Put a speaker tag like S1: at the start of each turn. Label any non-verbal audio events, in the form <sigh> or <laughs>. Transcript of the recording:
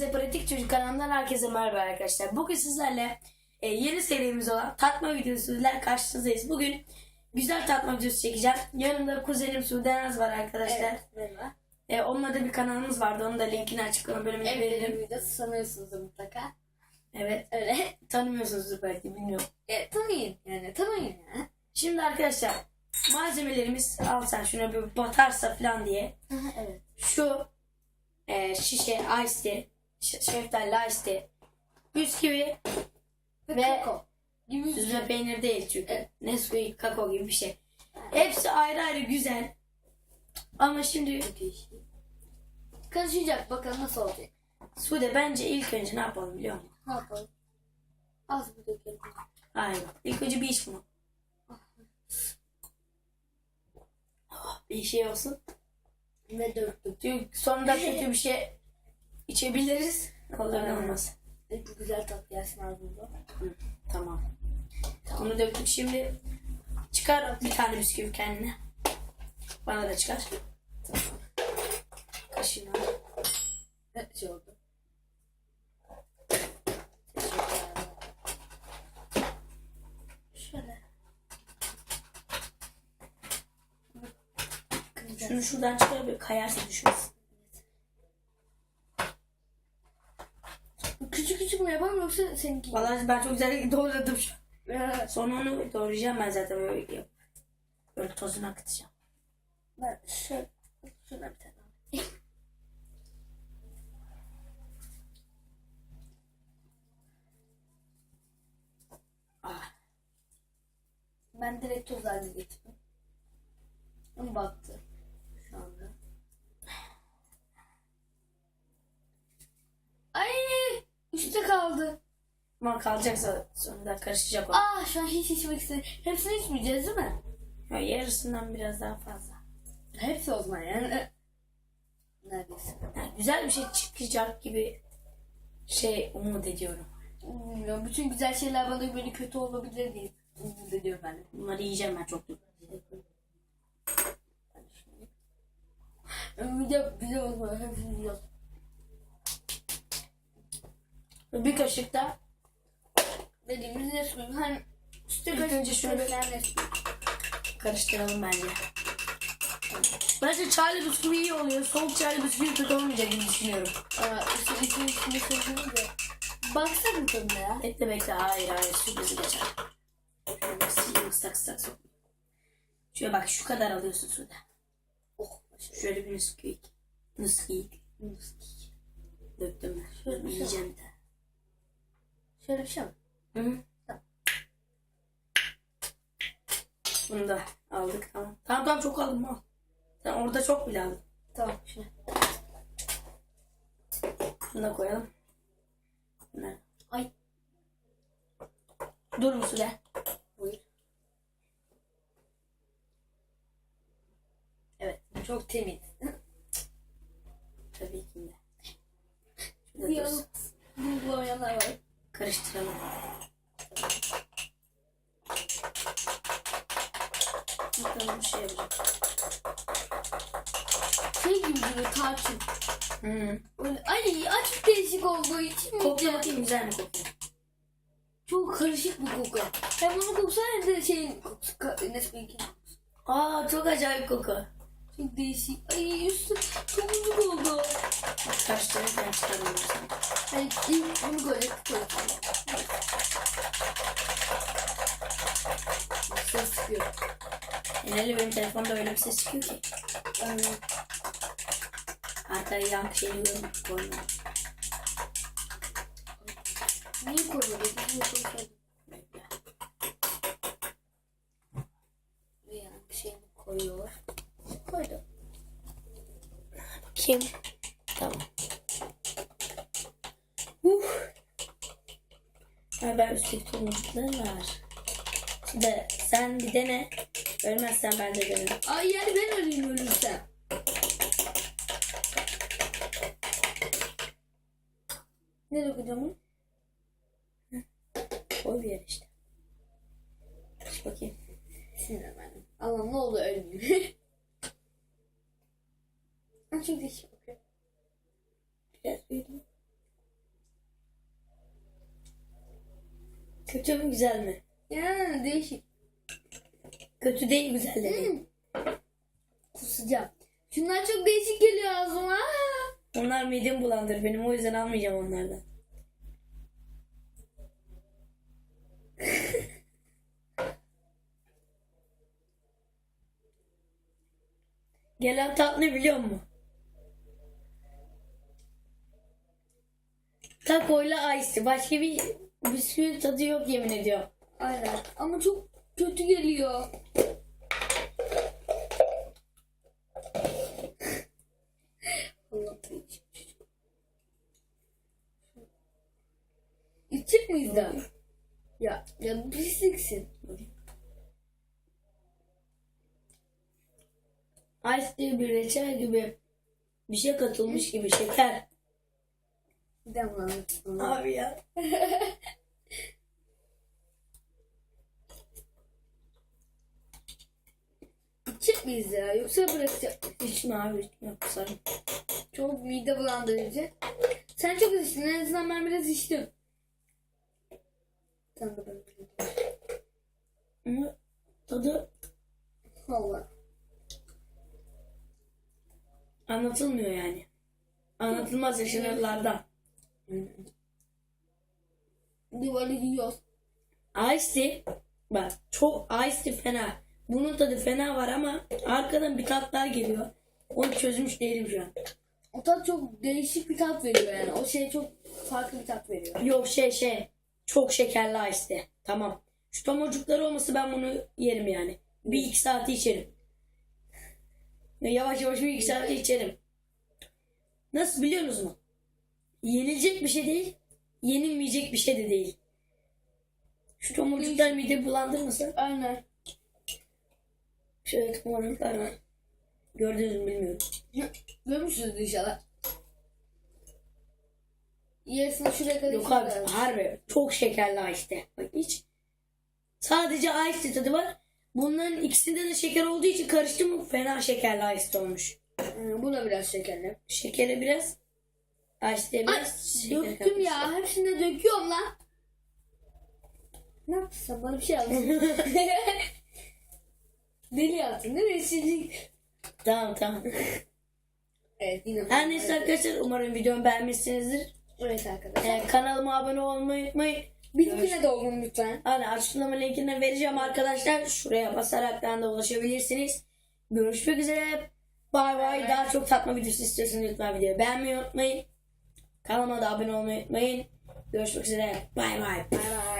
S1: Hepinize Pratik Çocuk kanalından herkese merhaba arkadaşlar. Bugün sizlerle e, yeni serimiz olan tatma videosuyla karşınızdayız. Bugün güzel tatma videosu çekeceğim. Yanımda kuzenim Sudenaz var arkadaşlar.
S2: Evet, merhaba.
S1: E, onunla da bir kanalımız vardı. Onun da linkini açıklama bölümüne
S2: Evet,
S1: veririm.
S2: benim videosu sanıyorsunuzdur mutlaka.
S1: Evet.
S2: Öyle. <laughs>
S1: Tanımıyorsunuzdur belki bilmiyorum.
S2: E, tanıyın yani tanıyın ya.
S1: Şimdi arkadaşlar malzemelerimiz al sen şuna bir batarsa falan diye.
S2: evet.
S1: Şu e, şişe ice tea, şeftali ice tea, bisküvi
S2: Ve,
S1: Ve-
S2: kakao.
S1: Süzme peynir değil çünkü.
S2: Evet.
S1: Nesquik, kakao gibi bir şey. Hepsi ayrı ayrı güzel. Ama şimdi
S2: Karışacak bakalım nasıl olacak.
S1: Sude bence ilk önce ne yapalım biliyor musun?
S2: Ne yapalım? Az bir dökelim.
S1: Hayır. İlk önce bir iç bunu. Oh, bir şey olsun.
S2: Ve döktüm.
S1: Çünkü sonunda kötü bir şey içebiliriz. Olur ne olmaz.
S2: Bu güzel tat gelsin ağzımıza.
S1: Tamam. Bunu döktük şimdi. Çıkar bir tane bisküvi kendine. Bana da çıkar. Tamam. Kaşığını al.
S2: Ne şey oldu?
S1: Şöyle. Şunu şuradan çıkar bir kayarsa düşmez.
S2: Küçük mü yapalım yoksa seninki?
S1: Vallahi ben çok güzel <laughs> doğradım şu. an. Sonra onu doğrayacağım ben zaten böyle yap. Böyle tozunu akıtacağım.
S2: Ben şöyle şuna bir tane. <laughs>
S1: Ah.
S2: Ben direkt toz haline getirdim. Ama baktı şu anda. Ay üstte kaldı.
S1: Ama kalacaksa sonra karışacak o.
S2: Aa şu an hiç içmek istedim. Hepsini içmeyeceğiz değil mi?
S1: Ya yarısından biraz daha fazla.
S2: Hepsi o zaman yani. Neredeyse.
S1: Yani güzel bir şey çıkacak gibi şey umut ediyorum.
S2: Bilmiyorum. Bütün güzel şeyler bana böyle kötü olabilir diye umut ediyorum ben. de.
S1: Bunları yiyeceğim ben çok.
S2: Ben de şunu- Yani Video güzel yiyoruz.
S1: Bir kaşık da
S2: Dediğimiz suyun? Hani üstte
S1: İlk önce şunu bir- karıştıralım bence. Bence çaylı bisküvi iyi oluyor. Soğuk çaylı bisküvi kötü olmayacak gibi düşünüyorum.
S2: Aa, üstü içine içine sözünü de. Baksana tadına ya.
S1: Bekle bekle. Hayır hayır. Sürprizi geçer. Şöyle sileyim ıslak ıslak sok. Şöyle bak şu kadar alıyorsun suda.
S2: Oh.
S1: Şöyle bir bisküvi. Bisküvi. Döktüm ben.
S2: Şöyle şey
S1: Yiyeceğim de.
S2: Şöyle bir şey mi?
S1: Hı hı.
S2: Tamam.
S1: Bunu da aldık tamam. Tamam tamam çok aldım al. Sen orada çok bile aldın.
S2: Tamam şunu.
S1: Bunu da koyalım. Bunları.
S2: Ay
S1: Dur mu Sude?
S2: buyur. Evet çok temiz.
S1: Tabii ki de. Şurada dursun.
S2: Bulgulayanlar var.
S1: Karıştıralım. Bakalım bir şey yapacak.
S2: Şey gibi duruyor tarçın.
S1: Hı.
S2: Öyle, ay açık değişik olduğu için mi?
S1: Kokla bakayım güzel mi kokuyor?
S2: Çok karışık bir koku. Hem bunun kokusu hem de şeyin kokusu. Ka- Nesquik'in.
S1: Aa çok acayip koku.
S2: Çok değişik. Ay üstü uzun oldu.
S1: Bak karıştırırken çıkarıyorum sana.
S2: Hani ilk bunu koyacaktık. Ses çıkıyor.
S1: Genelde benim telefonda öyle bir ses çıkıyor ki.
S2: Evet.
S1: Arkaya yankı şeyini. Koymuyorum.
S2: Niye koymadın? Niye koymadın?
S1: Bekle.
S2: Ve şeyini koyuyor.
S1: Bakayım. Ha, ben üstteki tomrukları var. Şimdi sen bir dene. Ölmezsen ben de denerim.
S2: Ay yani ben öleyim ölürsem. Ne dokudum?
S1: Koy bir yere işte. Aç bakayım.
S2: Sinirlendim. Allah'ım ne oldu ölmeyeyim. Çok değişik kokuyor.
S1: Biraz büyüdüm. Kötü mü güzel mi?
S2: Yani değişik.
S1: Kötü değil güzel dedim.
S2: Kusacağım. Şunlar çok değişik geliyor ağzıma.
S1: Onlar midemi bulandırır benim o yüzden almayacağım onlardan. <laughs> Gelen tat ne biliyor musun? Takoyla ice. Başka bir bisküvi tadı yok yemin ediyorum.
S2: Aynen. Ama çok kötü geliyor. Allah İçecek miyiz daha? Ya, ya pisliksin.
S1: Ice diye bir reçel gibi bir şey katılmış gibi şeker.
S2: Devam.
S1: Abi ya. <laughs>
S2: İçecek miyiz ya? Yoksa bırakacak mıyız?
S1: İçme abi içme kusarım.
S2: Çok mide bulandırıcı. Sen çok içtin. En azından ben biraz içtim. Sen de ben.
S1: Ama tadı
S2: Allah.
S1: anlatılmıyor yani. Anlatılmaz yaşanırlardan.
S2: Duvarı yiyoruz.
S1: Ice tea bak çok ice tea fena. Bunun tadı fena var ama arkadan bir tat daha geliyor. Onu çözmüş değilim şu an.
S2: O tat çok değişik bir tat veriyor yani. O şey çok farklı bir tat veriyor.
S1: Yok şey şey çok şekerli ice tea. Tamam. Şu tomurcukları olması ben bunu yerim yani. Bir iki saati içerim. Ya Yavaş yavaş bir iki saati içerim. Nasıl biliyorsunuz mu? Yenilecek bir şey değil. Yenilmeyecek bir şey de değil. Şu tomurcuklar mide bulandırmasa
S2: Aynen.
S1: şöyle tomurcuklar var. Gördünüz mü bilmiyorum.
S2: Görmüşsünüz inşallah. Yarısını şuraya kadar
S1: Yok abi
S2: içiyorlar.
S1: harbi çok şekerli ice tea. Bak hiç. Sadece ice tadı var. Bunların ikisinde de şeker olduğu için karıştı mı fena şekerli ice olmuş.
S2: Hı, Bu da biraz şekerli.
S1: Şekeri biraz tea
S2: Ay
S1: şeker
S2: döktüm ya. Hepsini de döküyorum lan. Ne yaptın bana bir şey aldın. <laughs> Deli yaptın değil mi? Şimdi...
S1: Tamam tamam.
S2: Evet yine.
S1: Her neyse arkadaşlar umarım videomu beğenmişsinizdir.
S2: Evet arkadaşlar.
S1: Ee, kanalıma abone olmayı unutmayın.
S2: Bizimkine de olun lütfen.
S1: Hani açıklama linkini vereceğim arkadaşlar. Şuraya basaraktan da ulaşabilirsiniz. Görüşmek üzere. Bay bay. Daha çok tatma videosu istiyorsanız lütfen videoyu beğenmeyi unutmayın. Kanalıma da abone olmayı unutmayın. Görüşmek üzere. Bay bay.
S2: Bay bay.